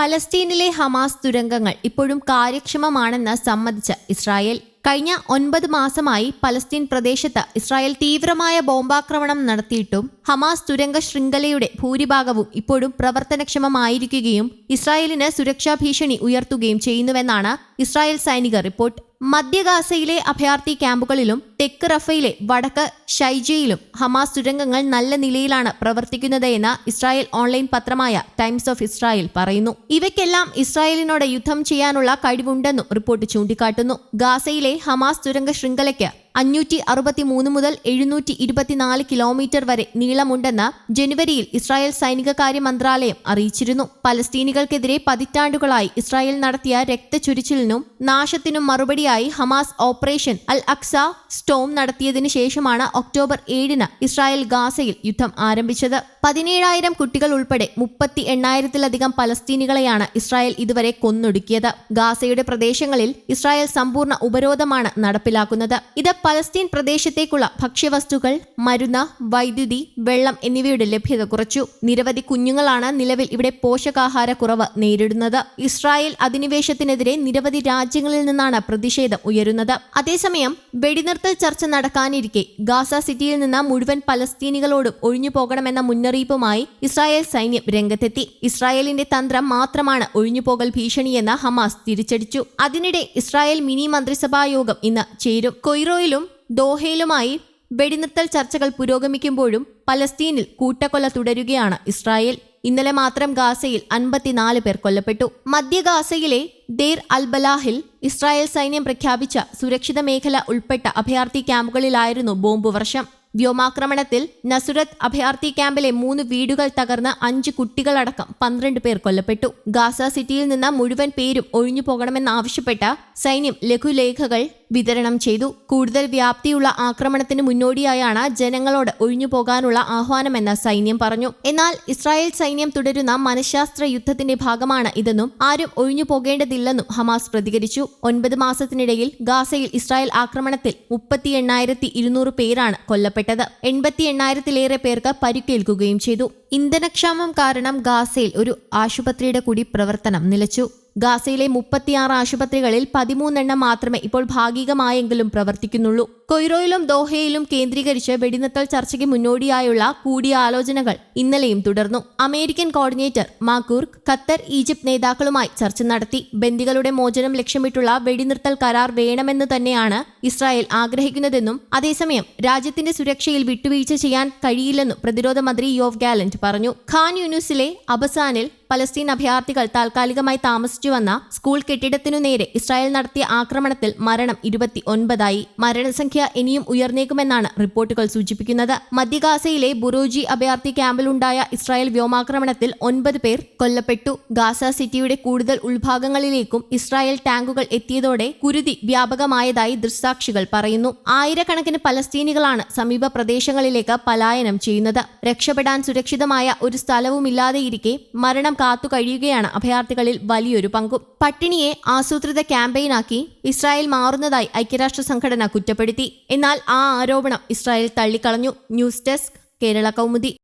പലസ്തീനിലെ Hamas തുരങ്കങ്ങൾ ഇപ്പോഴും കാര്യക്ഷമമാണെന്ന് സമ്മതിച്ച Israel. കഴിഞ്ഞ ഒൻപത് മാസമായി പലസ്തീൻ പ്രദേശത്ത് ഇസ്രായേൽ തീവ്രമായ ബോംബാക്രമണം നടത്തിയിട്ടും ഹമാസ് തുരങ്ക ശൃംഖലയുടെ ഭൂരിഭാഗവും ഇപ്പോഴും പ്രവർത്തനക്ഷമമായിരിക്കുകയും ഇസ്രായേലിന് സുരക്ഷാ ഭീഷണി ഉയർത്തുകയും ചെയ്യുന്നുവെന്നാണ് ഇസ്രായേൽ സൈനിക റിപ്പോർട്ട്. മധ്യ ഗാസയിലെ അഭയാർത്ഥി ക്യാമ്പുകളിലും തെക്ക് റഫയിലെ വടക്ക് ഷൈജയിലും ഹമാസ് തുരങ്കങ്ങൾ നല്ല നിലയിലാണ് പ്രവർത്തിക്കുന്നത് എന്ന് ഇസ്രായേൽ ഓൺലൈൻ പത്രമായ ടൈംസ് ഓഫ് ഇസ്രായേൽ പറയുന്നു. ഇവയ്ക്കെല്ലാം ഇസ്രായേലിനോട് യുദ്ധം ചെയ്യാനുള്ള കഴിവുണ്ടെന്നും റിപ്പോർട്ട് ചൂണ്ടിക്കാട്ടുന്നു. ഗാസയിലെ ഹമാസ് തുരങ്ക ശൃംഖലയ്ക്ക് അഞ്ഞൂറ്റി അറുപത്തി മൂന്ന് മുതൽ എഴുന്നൂറ്റി ഇരുപത്തിനാല് കിലോമീറ്റർ വരെ നീളമുണ്ടെന്ന് ജനുവരിയിൽ ഇസ്രായേൽ സൈനികകാര്യ മന്ത്രാലയം അറിയിച്ചിരുന്നു. പലസ്തീനികൾക്കെതിരെ പതിറ്റാണ്ടുകളായി ഇസ്രായേൽ നടത്തിയ രക്തചൊരിച്ചിലിനും നാശത്തിനും മറുപടിയായി Hamas operation Al Aqsa storm നടത്തിയതിനു ശേഷമാണ് ഒക്ടോബർ ഏഴിന് ഇസ്രായേൽ ഗാസയിൽ യുദ്ധം ആരംഭിച്ചത്. പതിനേഴായിരം കുട്ടികൾ ഉൾപ്പെടെ മുപ്പത്തി എണ്ണായിരത്തിലധികം പലസ്തീനികളെയാണ് ഇസ്രായേൽ ഇതുവരെ കൊന്നൊടുക്കിയത്. ഗാസയുടെ പ്രദേശങ്ങളിൽ ഇസ്രായേൽ സമ്പൂർണ ഉപരോധമാണ് നടപ്പിലാക്കുന്നത്. ഇത് പലസ്തീൻ പ്രദേശത്തേക്കുള്ള ഭക്ഷ്യവസ്തുക്കൾ മരുന്ന് വൈദ്യുതി വെള്ളം എന്നിവയുടെ ലഭ്യത കുറച്ചു. നിരവധി കുഞ്ഞുങ്ങളാണ് നിലവിൽ ഇവിടെ പോഷകാഹാരക്കുറവ് നേരിടുന്നത്. ഇസ്രായേൽ അധിനിവേശത്തിനെതിരെ നിരവധി രാജ്യങ്ങളിൽ നിന്നാണ് പ്രതിഷേധം ഉയരുന്നത്. അതേസമയം വെടിനിർത്തൽ ചർച്ച നടക്കാനിരിക്കെ ഗാസ സിറ്റിയിൽ നിന്ന് മുഴുവൻ പലസ്തീനികളോടും ഒഴിഞ്ഞു പോകണമെന്ന മുന്നറിയിപ്പുമായി ഇസ്രായേൽ സൈന്യം രംഗത്തെത്തി. ഇസ്രായേലിന്റെ തന്ത്രം മാത്രമാണ് ഒഴിഞ്ഞുപോകൽ ഭീഷണിയെന്ന് ഹമാസ് തിരിച്ചടിച്ചു. അതിനിടെ ഇസ്രായേൽ മിനി മന്ത്രിസഭാ യോഗം ഇന്ന് ചേരും. കൊയ്റോയിലും ദോഹയിലുമായി വെടിനിർത്തൽ ചർച്ചകൾ പുരോഗമിക്കുമ്പോഴും പലസ്തീനിൽ കൂട്ടക്കൊല തുടരുകയാണ് ഇസ്രായേൽ. ഇന്നലെ മാത്രം ഗാസയിൽ അൻപത്തിനാല് പേർ കൊല്ലപ്പെട്ടു. മധ്യ ഗാസയിലെ ദേർ അൽബലാഹിൽ ഇസ്രായേൽ സൈന്യം പ്രഖ്യാപിച്ച സുരക്ഷിത മേഖല ഉൾപ്പെട്ട അഭയാർത്ഥി ക്യാമ്പുകളിലായിരുന്നു ബോംബ് വർഷം. വ്യോമാക്രമണത്തിൽ നസുരത്ത് അഭയാർത്ഥി ക്യാമ്പിലെ മൂന്ന് വീടുകൾ തകർന്ന് അഞ്ച് കുട്ടികളടക്കം പന്ത്രണ്ട് പേർ കൊല്ലപ്പെട്ടു. ഗാസ സിറ്റിയിൽ നിന്ന് മുഴുവൻ പേരും ഒഴിഞ്ഞു പോകണമെന്നാവശ്യപ്പെട്ട സൈന്യം ലഘുലേഖകൾ വിതരണം ചെയ്തു. കൂടുതൽ വ്യാപ്തിയുള്ള ആക്രമണത്തിന് മുന്നോടിയായാണ് ജനങ്ങളോട് ഒഴിഞ്ഞു പോകാനുള്ള ആഹ്വാനമെന്ന് സൈന്യം പറഞ്ഞു. എന്നാൽ ഇസ്രായേൽ സൈന്യം തുടരുന്ന മനഃശാസ്ത്ര യുദ്ധത്തിന്റെ ഭാഗമാണ് ഇതെന്നും ആരും ഒഴിഞ്ഞു പോകേണ്ടതില്ലെന്നും ഹമാസ് പ്രതികരിച്ചു. ഒൻപത് മാസത്തിനിടയിൽ ഗാസയിൽ ഇസ്രായേൽ ആക്രമണത്തിൽ മുപ്പത്തി എണ്ണായിരത്തി ഇരുന്നൂറ് പേരാണ് കൊല്ലപ്പെട്ടത്. എൺപത്തി എണ്ണായിരത്തിലേറെ പേർക്ക് പരിക്കേൽക്കുകയും ചെയ്തു. ഇന്ധനക്ഷാമം കാരണം ഗാസയിൽ ഒരു ആശുപത്രിയുടെ കൂടി പ്രവർത്തനം നിലച്ചു. ഗാസയിലെ മുപ്പത്തിയാറ് ആശുപത്രികളിൽ പതിമൂന്നെണ്ണം മാത്രമേ ഇപ്പോൾ ഭാഗികമായെങ്കിലും പ്രവർത്തിക്കുന്നുള്ളൂ. കൊയ്റോയിലും ദോഹയിലും കേന്ദ്രീകരിച്ച് വെടിനിർത്തൽ ചർച്ചയ്ക്ക് മുന്നോടിയായുള്ള കൂടിയാലോചനകൾ ഇന്നലെയും തുടർന്നു. American coordinator McGurk Qatar Egypt നേതാക്കളുമായി ചർച്ച നടത്തി. ബന്ദികളുടെ മോചനം ലക്ഷ്യമിട്ടുള്ള വെടിനിർത്തൽ കരാർ വേണമെന്ന് തന്നെയാണ് ഇസ്രായേൽ ആഗ്രഹിക്കുന്നതെന്നും അതേസമയം രാജ്യത്തിന്റെ സുരക്ഷയിൽ വിട്ടുവീഴ്ച ചെയ്യാൻ കഴിയില്ലെന്നും പ്രതിരോധ മന്ത്രി യോവ് ഗാലന്റ് പറഞ്ഞു. ഖാൻ യൂനുസിലെ അബസാനിൽ പലസ്തീൻ അഭയാർത്ഥികൾ താൽക്കാലികമായി താമസിച്ചു വന്ന സ്കൂൾ കെട്ടിടത്തിനു നേരെ ഇസ്രായേൽ നടത്തിയ ആക്രമണത്തിൽ മരണം ഇരുപത്തി ഒൻപതായി. മരണസംഖ്യ ഇനിയും ഉയർന്നേക്കുമെന്നാണ് റിപ്പോർട്ടുകൾ സൂചിപ്പിക്കുന്നത്. മധ്യഗാസയിലെ ബുറോജി അഭയാർത്ഥി ക്യാമ്പിലുണ്ടായ ഇസ്രായേൽ വ്യോമാക്രമണത്തിൽ ഒൻപത് പേർ കൊല്ലപ്പെട്ടു. ഗാസ സിറ്റിയുടെ കൂടുതൽ ഉൾഭാഗങ്ങളിലേക്കും ഇസ്രായേൽ ടാങ്കുകൾ എത്തിയതോടെ കുരുതി വ്യാപകമായതായി ദൃക്സാക്ഷികൾ പറയുന്നു. ആയിരക്കണക്കിന് പലസ്തീനികളാണ് സമീപ പ്രദേശങ്ങളിലേക്ക് പലായനം ചെയ്യുന്നത്. രക്ഷപ്പെടാൻ സുരക്ഷിതമായ ഒരു സ്ഥലവുമില്ലാതെയിരിക്കെ മരണം കാത്തു കഴിയുകയാണ് അഭയാർത്ഥികളിൽ വലിയൊരു പങ്കും. പട്ടിണിയെ ആസൂത്രിത ക്യാമ്പയിനാക്കി ഇസ്രായേൽ മാറുന്നതായി ഐക്യരാഷ്ട്ര സംഘടന കുറ്റപ്പെടുത്തി. എന്നാൽ ആ ആരോപണം ഇസ്രായേൽ തള്ളിക്കളഞ്ഞു. News desk Kerala Kaumudi.